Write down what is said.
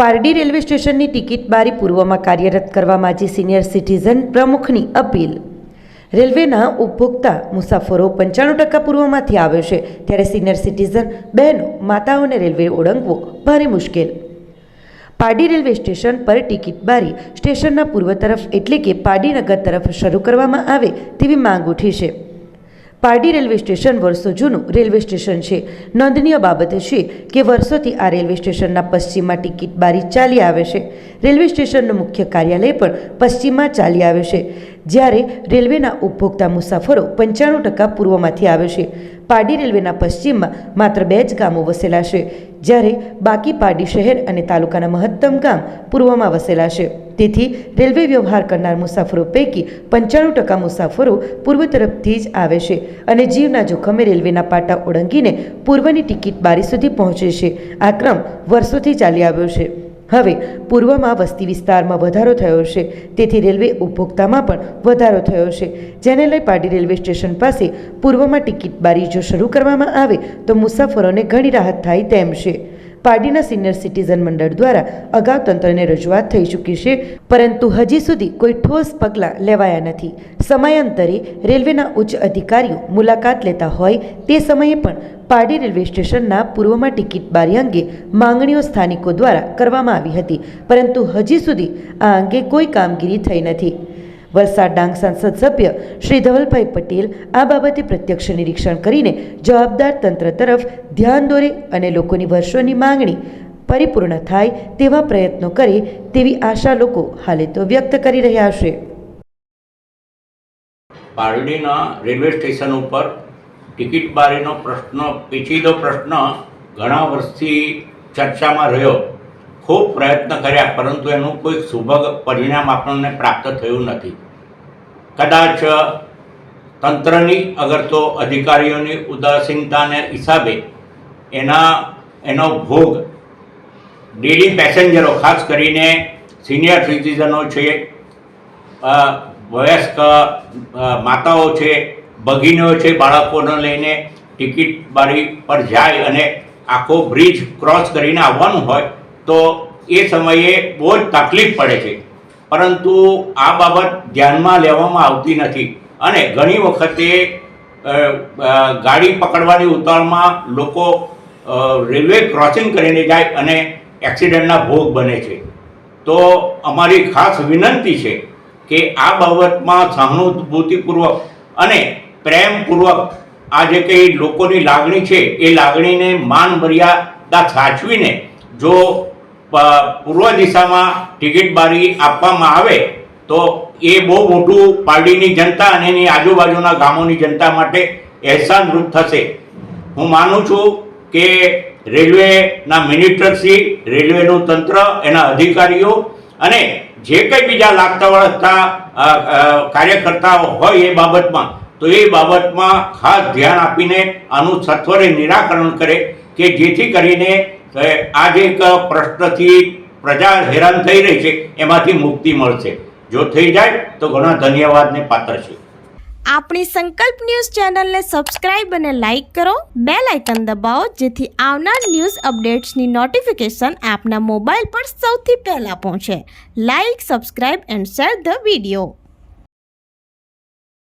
Pardi railway સ્ટેશનની ticket બારી પૂર્વમાં કાર્યરત કરવા માજી સિનિયર સિટીઝન પ્રમુખની અપીલ. રેલવેના ઉપભોક્તા મુસાફરો પંચાણું ટકા પૂર્વમાંથી આવે છે, ત્યારે સિનિયર સિટીઝન બહેનો, માતાઓને રેલવે ઓળંગવો ભારે મુશ્કેલ. પારડી રેલવે સ્ટેશન પર ટિકિટ બારી સ્ટેશનના પૂર્વ તરફ એટલે કે પારડીનગર તરફ શરૂ કરવામાં આવે તેવી માંગ ઉઠી છે. પારડી રેલવે સ્ટેશન વર્ષો જૂનું રેલવે સ્ટેશન છે. નોંધનીય બાબત છે કે વર્ષોથી આ રેલવે સ્ટેશનના પશ્ચિમમાં ટિકિટ બારી ચાલી આવે છે. રેલવે સ્ટેશનનું મુખ્ય કાર્યાલય પણ પશ્ચિમમાં ચાલી આવે છે. જ્યારે રેલવેના ઉપભોક્તા મુસાફરો પંચાણું ટકા પૂર્વમાંથી આવે છે. પારડી રેલવેના પશ્ચિમમાં માત્ર બે જ ગામો વસેલા છે જ્યારે બાકી પારડી શહેર અને તાલુકાના મહત્તમ ગામ પૂર્વમાં વસેલા છે તેથી રેલવે વ્યવહાર કરનાર મુસાફરો પૈકી પંચાણું ટકા મુસાફરો પૂર્વ તરફથી જ આવે છે અને જીવના જોખમે રેલવેના પાટા ઓળંગીને પૂર્વની ટિકિટ બારી સુધી પહોંચે છે. આ ક્રમ વર્ષોથી ચાલી આવ્યો છે. હવે પૂર્વમાં વસ્તી વિસ્તારમાં વધારો થયો છે તેથી રેલવે ઉપભોક્તામાં પણ વધારો થયો છે જેને લઈ પાડી રેલવે સ્ટેશન પાસે પૂર્વમાં ટિકિટ બારી જો શરૂ કરવામાં આવે તો મુસાફરોને ઘણી રાહત થાય તેમ છે. પાર્ટીના સિનિયર સિટીઝન મંડળ દ્વારા અગાઉ તંત્રને રજૂઆત થઈ ચૂકી છે, પરંતુ હજી સુધી કોઈ ઠોસ પગલાં લેવાયા નથી. સમયાંતરે રેલવેના ઉચ્ચ અધિકારીઓ મુલાકાત લેતા હોય તે સમયે પણ પારડી રેલવે સ્ટેશનના પૂર્વમાં ટિકિટ બારી અંગે માંગણીઓ સ્થાનિકો દ્વારા કરવામાં આવી હતી, પરંતુ હજી સુધી આ અંગે કોઈ કામગીરી થઈ નથી. વલસાડ ડાંગ સાંસદ સભ્ય શ્રી ધવલભાઈ પટેલ આ બાબતે પ્રત્યક્ષ નિરીક્ષણ કરીને જવાબદાર તંત્ર તરફ ધ્યાન દોરે અને લોકોની વર્ષોની માંગણી પરિપૂર્ણ થાય તેવા પ્રયત્નો કરે તેવી આશા લોકો હાલે તો વ્યક્ત કરી રહ્યા છે. પારડીના રેલવે સ્ટેશન ઉપર ટિકિટ બારીનો પ્રશ્ન, પેચીદો પ્રશ્ન ઘણા વર્ષથી ચર્ચામાં રહ્યો. ખૂબ પ્રયત્ન કર્યા, પરંતુ એનું કોઈ સુભગ પરિણામ આપણને પ્રાપ્ત થયું નથી. કદાચ તંત્રની, અગર તો અધિકારીઓની ઉદાસીનતાને હિસાબે, એના, એનો ભોગ ડેલી પેસેન્જરો ખાસ કરીને સિનિયર સિટીઝનો છે વયસ્ક માતાઓ છે, ભગીનીઓ છે, બાળકોને લઈને ટિકિટ બારી પર જાય અને આખો બ્રિજ ક્રોસ કરીને આવવાનું હોય તો એ સમયે બહુ જ તકલીફ પડે છે. પરંતુ આ બાબત ધ્યાનમાં લેવામાં આવતી નથી. અને ઘણી વખતે ગાડી પકડવાની ઉતાવળમાં લોકો રેલવે ક્રોસિંગ કરીને જાય અને એક્સિડન્ટના ભોગ બને છે. તો અમારી ખાસ વિનંતી છે કે આ બાબતમાં સહાનુભૂતિપૂર્વક અને પ્રેમપૂર્વક આ જે કંઈ લોકોની લાગણી છે, એ લાગણીને માન મર્યાદા સાચવીને જો પૂર્વ દિશામાં ટિકિટ બારી આપવામાં આવે, તો એ બહુ મોટું પારડીની જનતા અને એની આજુબાજુના ગામોની જનતા માટે અહેસાનરૂપ થશે. હું માનું છું કે રેલવેના મિનિસ્ટરશ્રી રેલવેનું તંત્ર, એના અધિકારીઓ અને જે કંઈ બીજા લાગતા વળગતા કાર્યકર્તાઓ હોય એ બાબતમાં, તો એ બાબતમાં ખાસ ધ્યાન આપીને આનું સત્વરે નિરાકરણ કરે કે જેથી કરીને આ જે એક પ્રશ્નથી પ્રજા હેરાન થઈ રહી છે, એમાંથી મુક્તિ મળશે. જો થઈ જાય, તો ઘણા ધન્યવાદને પાત્ર છે. આપણી સંકલ્પ ન્યૂઝ ચેનલને સબસ્ક્રાઇબ અને લાઇક કરો. બે લાઇકન દબાવો, જેથી આવનાર ન્યૂઝ અપડેટ્સની નોટિફિકેશન આપના મોબાઈલ પર સૌથી પહેલાં પહોંચે. Like, subscribe and share the video.